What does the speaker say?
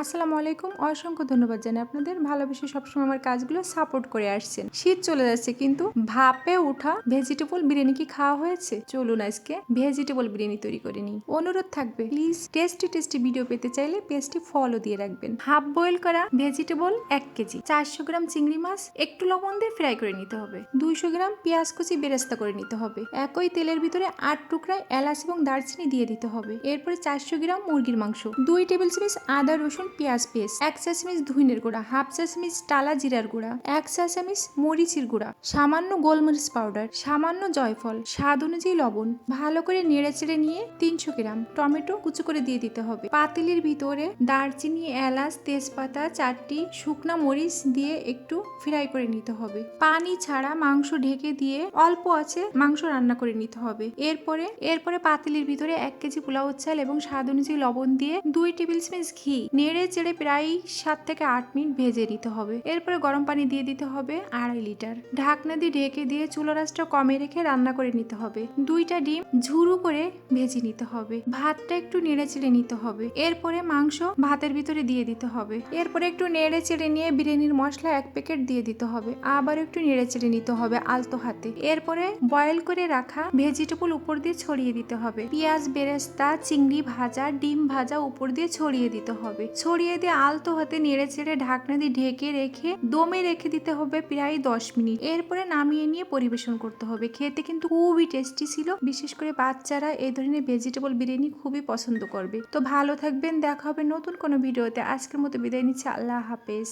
আসসালামু আলাইকুম। অসংখ্য ধন্যবাদ জানাই আপনাদের। ভালোবেসে সবসময় আমার কাজগুলো সাপোর্ট করে আসছেন। শীত চলে যাচ্ছে কিন্তু ভাপে উঠা ভেজিটেবল বিরিয়ানি কি খাওয়া হয়েছে? চলুন আজকে ভেজিটেবল বিরিয়ানি তৈরি করে নিই। অনুরোধ থাকবে প্লিজ টেস্টি টেস্টি ভিডিও পেতে চাইলে পেজটি ফলো দিয়ে রাখবেন। হাফ বয়েল করা ভেজিটেবল এক কেজি। চারশো গ্রাম চিংড়ি মাছ, একটু লবণ দিয়ে ফ্রাই করে নিতে হবে। দুইশো গ্রাম পেঁয়াজ কুচি বেরেস্তা করে নিতে হবে। একই তেলের ভিতরে আট টুকরা এলাচ এবং দারচিনি দিয়ে দিতে হবে। এরপরে চারশো গ্রাম মুরগির মাংস। দুই টেবিল চামচ আদা, রসুন পেঁয়াজ পেস্ট, এক চা চামচ ধুইনের গুঁড়া, হাফ চা চামচ টালা জিরার গুঁড়া, এক চা চামচ মরিচের গুঁড়া, সামান্য গোলমরিচ পাউডার, সামান্য জয়ফল, স্বাদ অনুযায়ী লবণ, ভালো করে নেড়ে চেড়ে নিয়ে তিনশো গ্রাম টমেটো কুচো করে দিয়ে দিতে হবে। পাতিলের ভিতরে দারচিনি, এলাচ, তেজপাতা, চারটি শুকনা মরিচ দিয়ে একটু ফ্রাই করে নিতে হবে। পানি ছাড়া মাংস ঢেকে দিয়ে অল্প আছে মাংস রান্না করে নিতে হবে। এরপরে এরপরে পাতিলের ভিতরে এক কেজি পোলাও চাল এবং স্বাদ অনুযায়ী লবণ দিয়ে দুই টেবিল চামচ ঘি। নেড়ে চেড়ে প্রায় সাত থেকে আট মিনিট ভেজে নিতে হবে। এরপরে গরম পানি দিয়ে দিতে হবে আড়াই লিটার। ঢাকনা দিয়ে ঢেকে দিয়ে চুলো রাসটা কমে রেখে রান্না করে নিতে হবে। দুইটা ডিম ঝুরু করে ভেজে নিতে হবে। ভাতটা একটু নেড়ে চেড়ে নিতে হবে। এরপরে মাংস ভাতের ভিতরে দিয়ে দিতে হবে। এরপরে একটু নেড়ে চেড়ে নিয়ে বিরিয়ানির মশলা এক প্যাকেট দিয়ে দিতে হবে। আবার একটু নেড়ে চেড়ে নিতে হবে আলতো হাতে। এরপরে বয়েল করে রাখা ভেজিটেবল উপর দিয়ে ছড়িয়ে দিতে হবে। পেঁয়াজ, বেরেস্তা, চিংড়ি ভাজা, ডিম ভাজা উপর দিয়ে ছড়িয়ে দিতে হবে। ছড়িয়ে দিয়ে আলতো হাতে নেড়ে চেড়ে ঢাকনা দিয়ে ঢেকে রেখে দমে রেখে দিতে হবে প্রায় দশ মিনিট। এরপরে নামিয়ে নিয়ে পরিবেশন করতে হবে। খেতে কিন্তু খুবই টেস্টি ছিল। বিশেষ করে বাচ্চারা এই ধরনের ভেজিটেবল বিরিয়ানি খুবই পছন্দ করবে। তো ভালো থাকবেন। দেখা হবে নতুন কোনো ভিডিওতে। আজকের মতো বিদায় নিচ্ছে। আল্লাহ হাফেজ।